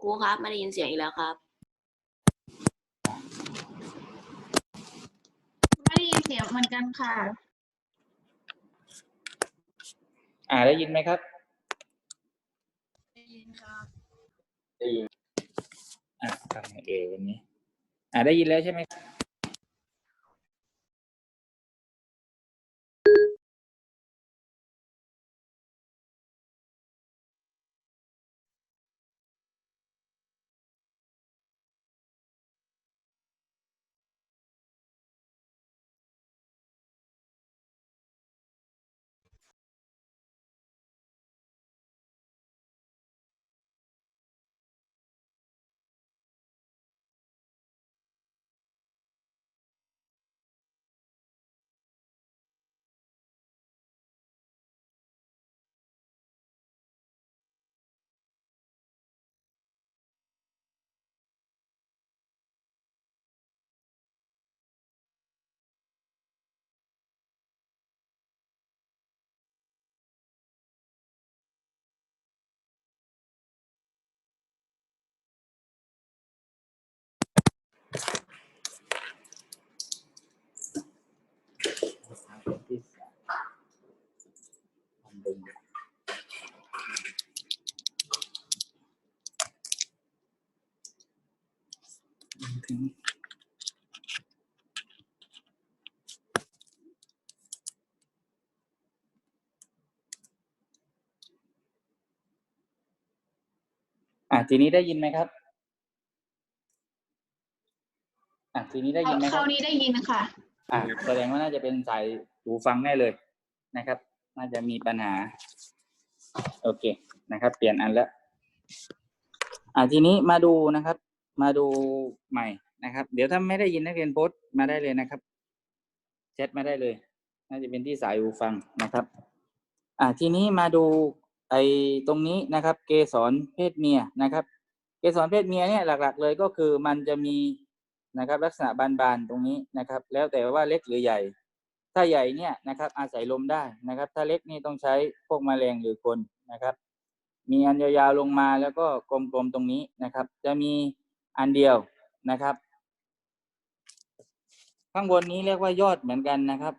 ครูครับไม่ได้ยินเสียงอีกแล้วครับ ไม่ได้ยินเสียงเหมือนกันค่ะ อ่าได้ยินไหมครับ ได้ยินครับได้ยินอ่าทำไงเอวันนี้ อ่าได้ยินแล้วใช่ไหม ทำดึงถึงอะทีนี้ได้ยินไหมครับ อะทีนี้ได้ยินไหมคครัราบวนี้ได้ยินค่ะ อ่าแสดงว่าน่าจะเป็นสายหูฟังแน่เลยนะครับ น่าจะมีปัญหา โอเคนะครับ เปลี่ยนอันแล้วอ่าทีนี้มาดูนะครับ มาดูใหม่นะครับ เดี๋ยวถ้าไม่ได้ยินนักเรียนโพสต์มาได้เลยนะครับแชทมาได้เลย น่าจะเป็นที่สายหูฟังนะครับ อ่าทีนี้มาดูไอ้ตรงนี้นะครับ เกสรเพศเมียนะครับ เกสรเพศเมียเนี่ยหลัก ๆ เลยก็คือมันจะมีนะครับ ลักษณะบานๆตรงนี้นะครับ แล้วแต่ว่าเล็กหรือใหญ่ ถ้าใหญ่เนี่ยนะครับอาศัยลมได้นะครับ ถ้าเล็กนี่ต้องใช้พวกแมลงหรือคนนะครับ มีอันยาวๆลงมาแล้วก็กลมๆตรงนี้นะครับ จะมีอันเดียวนะครับ ข้างบนนี้เรียกว่ายอดเหมือนกันนะครับ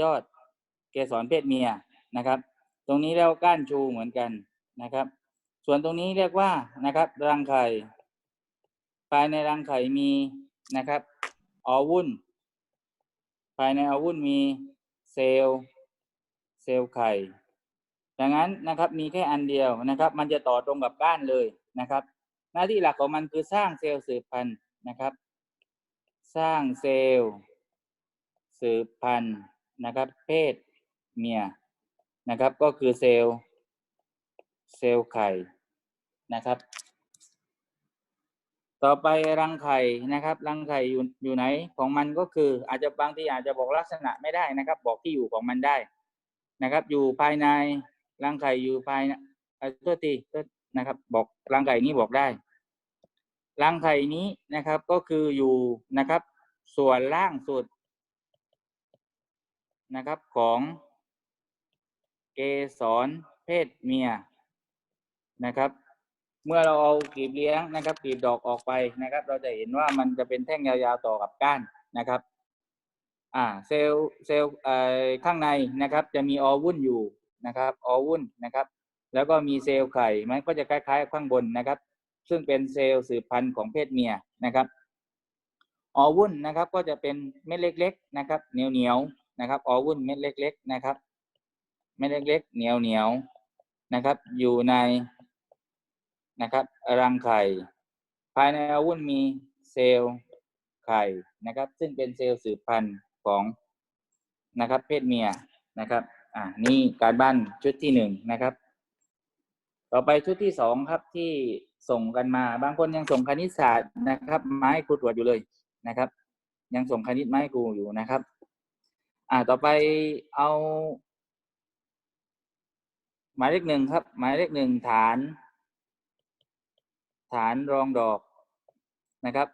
ยอดเกสรเพศเมียนะครับ ตรงนี้เรียกว่าก้านชูเหมือนกันนะครับ ส่วนตรงนี้เรียกว่านะครับ รังไข่ภายในรังไข่มีนะครับออวุ่น ภายในออวุ่นมีเซลล์เซลล์ไข่ ดังนั้นนะครับมีแค่อันเดียวนะครับ มันจะต่อตรงกับก้านเลยนะครับ หน้าที่หลักของมันคือสร้างเซลล์สืบพันธุ์นะครับ สร้างเซลล์สืบพันธุ์นะครับ เพศเมียนะครับ ก็คือเซลล์เซลล์ไข่นะครับ ต่อไปรังไข่นะครับ รังไข่อยู่อยู่ไหนของมันก็คือ อาจจะบางทีอาจจะบอกลักษณะไม่ได้นะครับ บอกที่อยู่ของมันได้นะครับ อยู่ภายในรังไข่อยู่ภายในเอ่อโทษทีโทษนะครับ บอกรังไข่นี้บอกได้รังไข่นี้นะครับก็คืออยู่นะครับ ส่วนล่างสุดนะครับของเกสรเพศเมียนะครับ เมื่อเราเอากลีบเลี้ยงนะครับกลีบดอกออกไปนะครับ เราจะเห็นว่ามันจะเป็นแท่งยาวๆต่อกับก้านนะครับอ่าเซลล์เซลล์ข้างในนะครับจะมีออวุ่นอยู่นะครับออวุ่นนะครับ แล้วก็มีเซลล์ไข่มันก็จะคล้ายๆ ข้างบนนะครับ ซึ่งเป็นเซลล์สืบพันธุ์ของเพศเมียนะครับออวุ่นนะครับก็จะเป็นเม็ดเล็ก ๆนะครับ เหนียวๆนะครับออวุ่นเม็ดเล็ก ๆ นะครับ เม็ดเล็ก ๆ เหนียวๆนะครับ อยู่ใน นะครับรังไข่ ภายในอวุ่นมีเซลล์ไข่นะครับ ซึ่งเป็นเซลล์สืบพันธุ์ของนะครับ เพศเมียนะครับอ่านี่การบ้านชุดที่หนึ่งนะครับ ต่อไปชุดที่สองครับที่ส่งกันมา บางคนยังส่งคณิตศาสตร์นะครับ ไม้ครูตรวจอยู่เลยนะครับ ยังส่งคณิตไม้ครูอยู่นะครับ อ่าต่อไปเอา หมายเลขหนึ่งครับ หมายเลขหนึ่งฐาน ฐานรองดอกนะครับ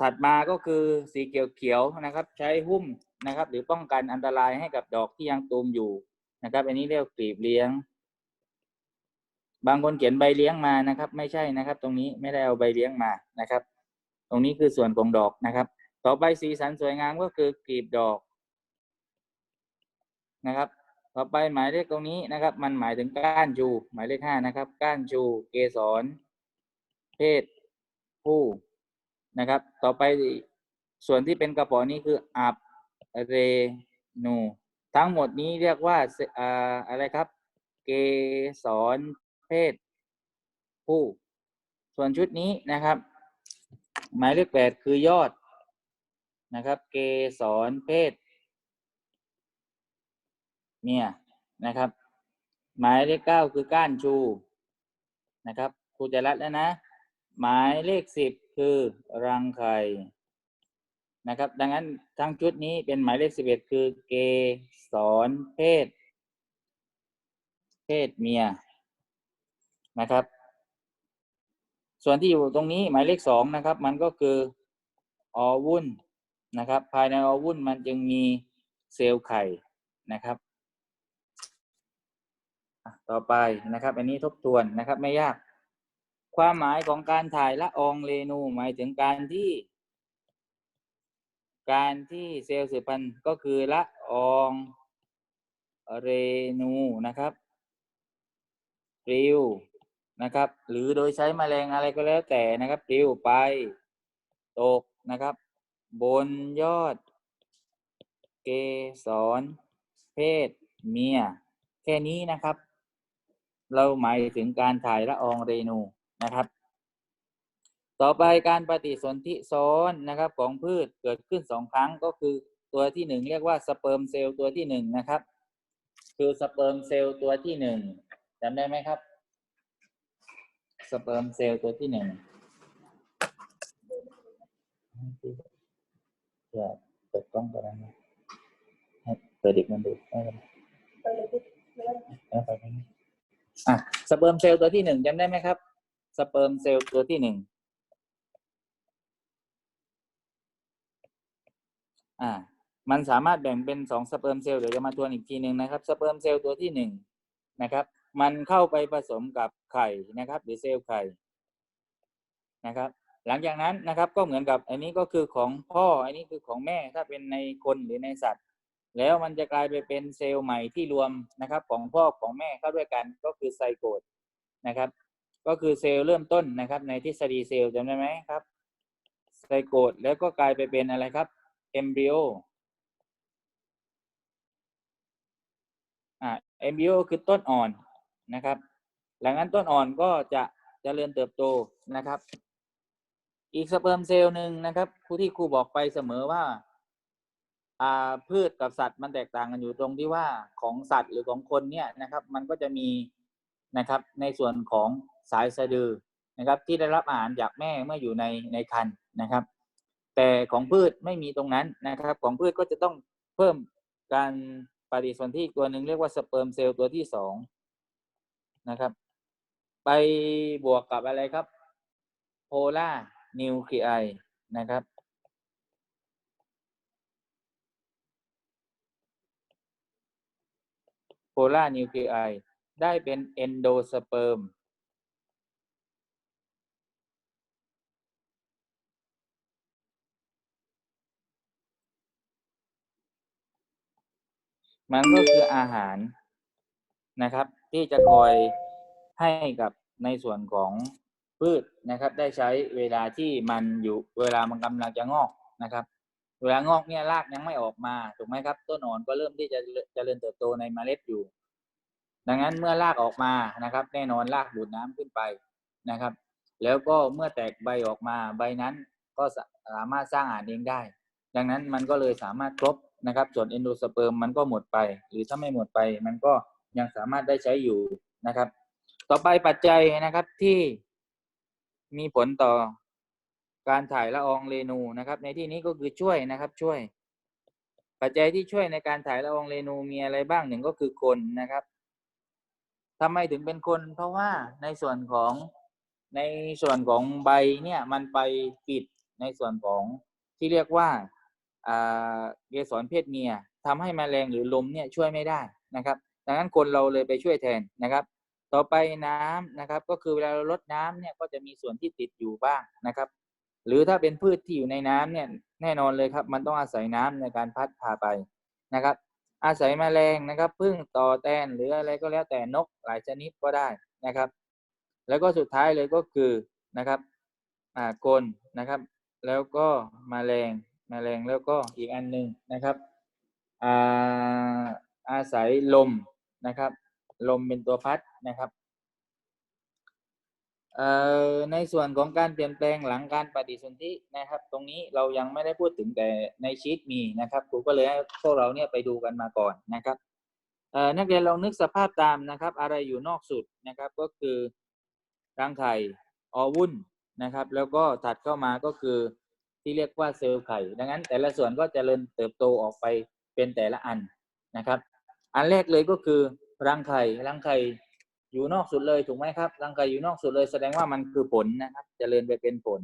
ถัดมาก็คือสีเขียวๆนะครับ ใช้หุ้มนะครับ หรือป้องกันอันตรายให้กับดอกที่ยังตูมอยู่นะครับ อันนี้เรียกกลีบเลี้ยง บางคนเขียนใบเลี้ยงมานะครับ ไม่ใช่นะครับ ตรงนี้ไม่ได้เอาใบเลี้ยงมานะครับ ตรงนี้คือส่วนของดอกนะครับ ต่อไปสีสันสวยงามก็คือกลีบดอกนะครับต่อไปหมายเลขตรงนี้นะครับ มันหมายถึงก้านชูหมายเลขห้านะครับ ก้านชูเกสร เพศผู้นะครับ ต่อไปส่วนที่เป็นกระป๋อนี้คืออับเรนูทั้งหมดนี้เรียกว่าเสอ่าอะไรครับ เกสรเพศผู้ ส่วนชุดนี้นะครับ หมายเลขแปดคือยอดนะครับ เกสรเพศเมียนะครับ หมายเลขเก้าคือก้านชูนะครับครูจะรัดแล้วนะ หมายเลขสิบคือรังไข่นะครับ ดังนั้นทั้งชุดนี้เป็นหมายเลขสิบเอ็ดคือเกสรเพศ เพศเมียนะครับ ส่วนที่อยู่ตรงนี้หมายเลขสองนะครับ มันก็คืออวุ่นนะครับ ภายในอวุ่นมันจึงมีเซลล์ไข่นะครับต่อไปนะครับ อันนี้ทบทวนนะครับไม่ยาก ความหมายของการถ่ายละอองเรนูหมายถึงการที่ การที่เซลล์สืบพันธุ์ก็คือละอองเรนูนะครับปลิวนะครับ หรือโดยใช้แมลงอะไรก็แล้วแต่นะครับปลิวไปตกนะครับ บนยอด เกสรเพศเมีย แค่นี้นะครับ เราหมายถึงการถ่ายละอองเรนู นะครับ ต่อไปการปฏิสนธิซ้อนนะครับของพืชเกิดขึ้นสองครั้งก็คือตัวที่หนึ่งเรียกว่าสเปิร์มเซลล์ตัวที่หนึ่งนะครับ คือสเปิร์มเซลล์ตัวที่หนึ่งจำได้ไหมครับ สเปิร์มเซลล์ตัวที่หนึ่งเดี๋ยวเปิดกล้องก่อนนะให้เปิดเด็กมันดูไม่เป็นไรเอาไปไม่เป็นไรอะสเปิร์มเซลล์ตัวที่หนึ่งจำได้ไหมครับ สเปิร์มเซลล์ตัวที่หนึ่งอ่า มันสามารถแบ่งเป็นสองสเปิร์มเซลล์เดี๋ยวจะมาทวนอีกทีหนึ่งนะครับ สเปิร์มเซลล์ตัวที่หนึ่งนะครับ มันเข้าไปผสมกับไข่นะครับ หรือเซลล์ไข่นะครับ หลังจากนั้นนะครับก็เหมือนกับอันนี้ก็คือของพ่ออันนี้คือของแม่ถ้าเป็นในคนหรือในสัตว์ แล้วมันจะกลายไปเป็นเซลล์ใหม่ที่รวมนะครับ ของพ่อของแม่เข้าด้วยกันก็คือไซโกตนะครับ ก็คือเซลล์เริ่มต้นนะครับ ในทฤษฎีเซลล์จำได้ไหมครับไซโกตแล้วก็กลายไปเป็นอะไรครับเอมบริโออ่าเอมบริโอคือต้นอ่อนนะครับ หลังนั้นต้นอ่อนก็จะเจริญเติบโตนะครับ อีกสเปิร์มเซลล์หนึ่งนะครับครูที่ครูบอกไปเสมอว่าอ่าพืชกับสัตว์มันแตกต่างกันอยู่ตรงที่ว่าของสัตว์หรือของคนเนี่ยนะครับ มันก็จะมีนะครับในส่วนของ สายสะดือนะครับที่ได้รับอาหารจากแม่เมื่ออยู่ในในครรภ์นะครับ แต่ของพืชไม่มีตรงนั้นนะครับ ของพืชก็จะต้องเพิ่มการปฏิสนธิอีกตัวหนึ่งเรียกว่าสเปิร์มเซลล์ตัวที่สองนะครับ ไปบวกกับอะไรครับโพล่านิวคลีไอนะครับโพล่านิวคลีไอได้เป็นเอนโดสเปิร์ม มันก็คืออาหารนะครับ ที่จะคอยให้กับในส่วนของพืชนะครับ ได้ใช้เวลาที่มันอยู่เวลามันกำลังจะงอกนะครับ เวลางอกเนี่ยรากยังไม่ออกมาถูกไหมครับ ต้นอ่อนก็เริ่มที่จะจะเจริญเติบโตในเมล็ดอยู่ ดังนั้นเมื่อรากออกมานะครับ แน่นอนรากดูดน้ำขึ้นไปนะครับ แล้วก็เมื่อแตกใบออกมาใบนั้นก็สามารถสร้างอาหารเองได้ ดังนั้นมันก็เลยสามารถครบ นะครับ ส่วนเอนโดสเปิร์มมันก็หมดไป หรือถ้าไม่หมดไปมันก็ยังสามารถได้ใช้อยู่นะครับ ต่อไปปัจจัยนะครับที่มีผลต่อการถ่ายละอองเรนูนะครับ ในที่นี้ก็คือช่วยนะครับช่วย ปัจจัยที่ช่วยในการถ่ายละอองเรนูมีอะไรบ้างหนึ่งก็คือคนนะครับทำไมถึงเป็นคน เพราะว่าในส่วนของในส่วนของใบเนี่ยมันไปปิดในส่วนของที่เรียกว่า เกสรเพศเมียทำให้แมลงหรือลมเนี่ยช่วยไม่ได้นะครับ ดังนั้นคนเราเลยไปช่วยแทนนะครับ ต่อไปน้ำนะครับ ก็คือเวลาเราลดน้ำเนี่ยก็จะมีส่วนที่ติดอยู่บ้างนะครับ หรือถ้าเป็นพืชที่อยู่ในน้ำเนี่ยแน่นอนเลยครับ มันต้องอาศัยน้ำในการพัดพาไปนะครับ อาศัยแมลงนะครับพึ่งต่อแตนหรืออะไรก็แล้วแต่นกหลายชนิดก็ได้นะครับ แล้วก็สุดท้ายเลยก็คือนะครับอ่ากลนะครับ แล้วก็แมลง แมลงแล้วก็อีกอันหนึ่งนะครับอาอาศัยลมนะครับ ลมเป็นตัวพัดนะครับในส่วนของการเปลี่ยนแปลงหลังการปฏิสนธินะครับ ตรงนี้เรายังไม่ได้พูดถึงแต่ในชีตมีนะครับครูก็เลยให้พวกเราเนี่ยไปดูกันมาก่อนนะครับนักเรียนลองนึกสภาพตามนะครับ อะไรอยู่นอกสุดนะครับก็คือรังไข่ออวุ้นนะครับ แล้วก็ถัดเข้ามาก็คือ ที่เรียกว่าเซลล์ไข่ ดังนั้น แต่ละส่วนก็จเจริญเติบโตออกไปเป็นแต่ละอันนะครับ อันแรกเลยก็คือรังไข่รังไข่อยู่นอกสุดเลยถูกไหมครับรังไข่อยู่นอกสุดเลยแสดงว่ามันคือผลนะครับจเจริญไปเป็นผล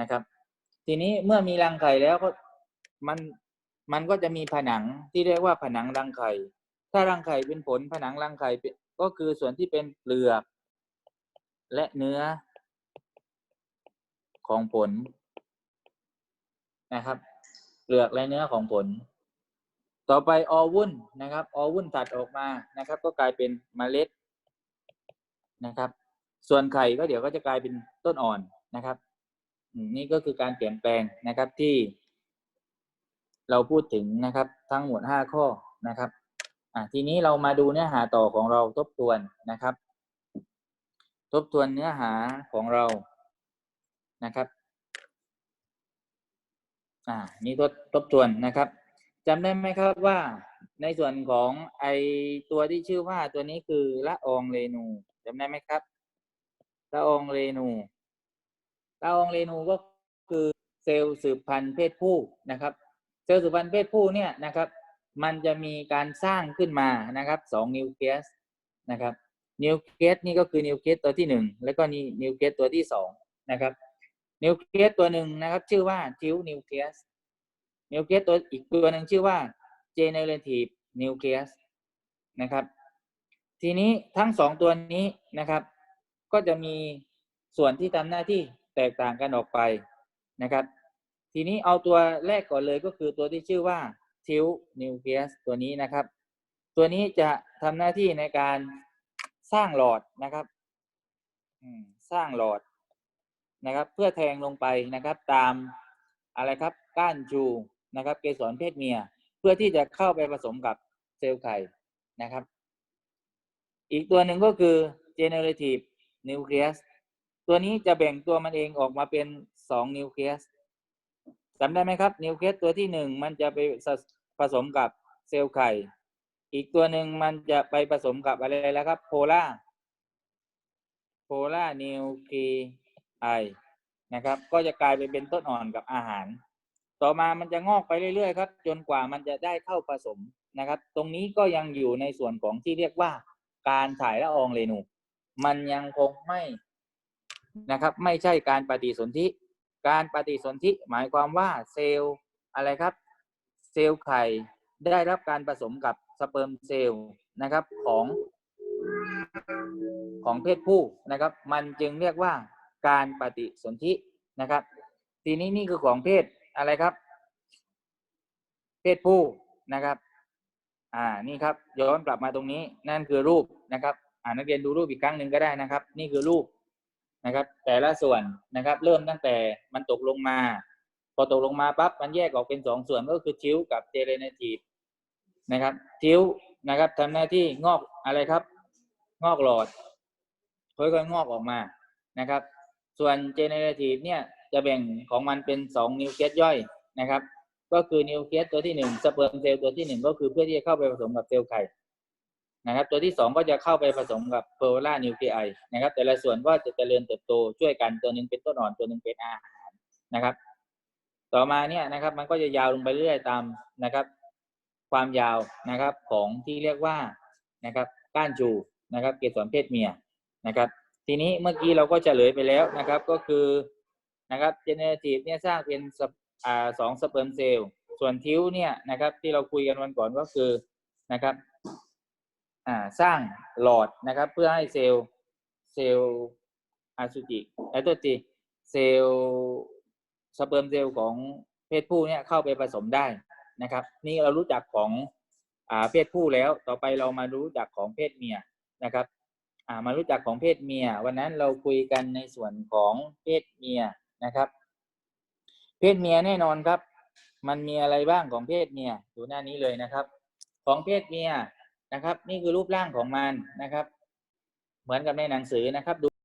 นะครับ ทีนี้เมื่อมีรังไข่แล้วก็มันมันก็จะมีผนังที่เรียกว่าผนังรังไข่ ถ้ารังไข่เป็นผลผนังรังไข่ก็คือส่วนที่เป็นเปลือก และเนื้อของผล นะครับเปลือกและเนื้อของผล ต่อไปอวุ้นนะครับอวุ้นตัดออกมานะครับ ก็กลายเป็นเมล็ดนะครับ ส่วนไข่ก็เดี๋ยวก็จะกลายเป็นต้นอ่อนนะครับนี่ก็คือการเปลี่ยนแปลงนะครับที่ เราพูดถึงนะครับ ทั้งหมดห้าข้อนะครับทีนี้เรามาดูเนื้อหาต่อของเราทบทวนนะครับ ทบทวนเนื้อหาของเรานะครับ อ่านี่ทบทบทวนนะครับจำได้ไหมครับว่าในส่วนของไอตัวที่ชื่อว่าตัวนี้คือละอองเรนูจำได้ไหมครับละอองเรนูละอองเรนูก็คือเซลล์สืบพันธุ์เพศผู้นะครับ เซลล์สืบพันธุ์เพศผู้เนี่ยนะครับ มันจะมีการสร้างขึ้นมานะครับสองนิวเคลียสนะครับนิวเคลียสนี่ก็คือนิวเคลียสตัวที่หนึ่งแล้วก็นี่นิวเคลียสตัวที่สองนะครับ นิวเคลียสตัวหนึ่งนะครับ ชื่อว่าทิวนิวเคลียสนิวเคลียสตัวอีกตัวหนึ่งชื่อว่า generative nucleus นะครับ ทีนี้ทั้งสองตัวนี้นะครับ ก็จะมีส่วนที่ทำหน้าที่แตกต่างกันออกไปนะครับ ทีนี้เอาตัวแรกก่อนเลยก็คือตัวที่ชื่อว่าทิวนิวเคลียสตัวนี้นะครับ ตัวนี้จะทำหน้าที่ในการสร้างหลอดนะครับสร้างหลอด นะครับ เพื่อแทงลงไปนะครับตามอะไรครับก้านจูนะครับ เกสรเพศเมีย เพื่อที่จะเข้าไปผสมกับเซลล์ไข่นะครับ อีกตัวหนึ่งก็คือ generative nucleus ตัวนี้จะแบ่งตัวมันเองออกมาเป็นสองนิวเคลียสจำได้ไหมครับ นิวเคลียสตัวที่หนึ่งมันจะไปผสมกับเซลล์ไข่ อีกตัวหนึ่งมันจะไปผสมกับอะไรแล้วครับ โพล่าโพล่านิวคลี ไอนะครับ ก็จะกลายไปเป็นต้นอ่อนกับอาหาร ต่อมามันจะงอกไปเรื่อยๆครับ จนกว่ามันจะได้เข้าผสมนะครับ ตรงนี้ก็ยังอยู่ในส่วนของที่เรียกว่า การถ่ายละอองเรนู มันยังคงไม่นะครับ ไม่ใช่การปฏิสนธิ การปฏิสนธิหมายความว่าเซลล์อะไรครับ เซลล์ไข่ได้รับการผสมกับสเปิร์มเซลล์นะครับของของเพศผู้นะครับ มันจึงเรียกว่า การปฏิสนธินะครับ ทีนี้นี่คือของเพศอะไรครับ เพศผู้นะครับ อ่านี่ครับย้อนกลับมาตรงนี้นั่นคือรูปนะครับ อ่านักเรียนดูรูปอีกครั้งหนึ่งก็ได้นะครับ นี่คือรูปนะครับ แต่ละส่วนนะครับ เริ่มตั้งแต่มันตกลงมา พอตกลงมาปั๊บมันแยกออกเป็นสองส่วนก็คือทิวกับเจเรเนทีฟนะครับทิวนะครับทำหน้าที่งอกอะไรครับ งอกหลอดค่อยๆงอกออกมานะครับ ส่วนเจเนเรทีฟเนี่ยจะแบ่งของมันเป็นสองนิวเคลียสย่อยนะครับ ก็คือนิวเคลียสตัวที่หนึ่งสเปิร์มเซลล์ตัวที่หนึ่งก็คือเพื่อที่จะเข้าไปผสมกับเซลล์ไข่นะครับ ตัวที่สองก็จะเข้าไปผสมกับเพอร์ล่านิวเคลียสนะครับ แต่ละส่วนก็จะเจริญเติบโตช่วยกันตัวหนึ่งเป็นต้นอ่อนตัวหนึ่งเป็นอาหารนะครับ ต่อมาเนี่ยนะครับมันก็จะยาวลงไปเรื่อยตามนะครับ ความยาวนะครับของที่เรียกว่านะครับก้านจูนะครับ เกสรเพศเมียนะครับ ทีนี้เมื่อกี้เราก็เฉลยไปแล้วนะครับก็คือนะครับเจเนทีฟเนี่ยสร้างเป็นอ่าสองสเปิร์มเซลล์ส่วนทิวเนี่ยนะครับที่เราคุยกันวันก่อนก็คือนะครับสร้างหลอดนะครับเพื่อให้เซลล์เซลล์อาสุจิไอตัวจีเซลล์สเปิร์มเซลล์ของเพศผู้เนี่ยเข้าไปผสมได้นะครับ นี่เรารู้จักของอเพศผู้แล้วต่อไปเรามารู้จักของเพศเมียนะครับ อ่ามารู้จักของเพศเมีย วันนั้นเราคุยกันในส่วนของเพศเมียนะครับ เพศเมียแน่นอนครับ มันมีอะไรบ้างของเพศเมียดูหน้านี้เลยนะครับ ของเพศเมียนะครับ นี่คือรูปร่างของมันนะครับ เหมือนกับในหนังสือนะครับ ดู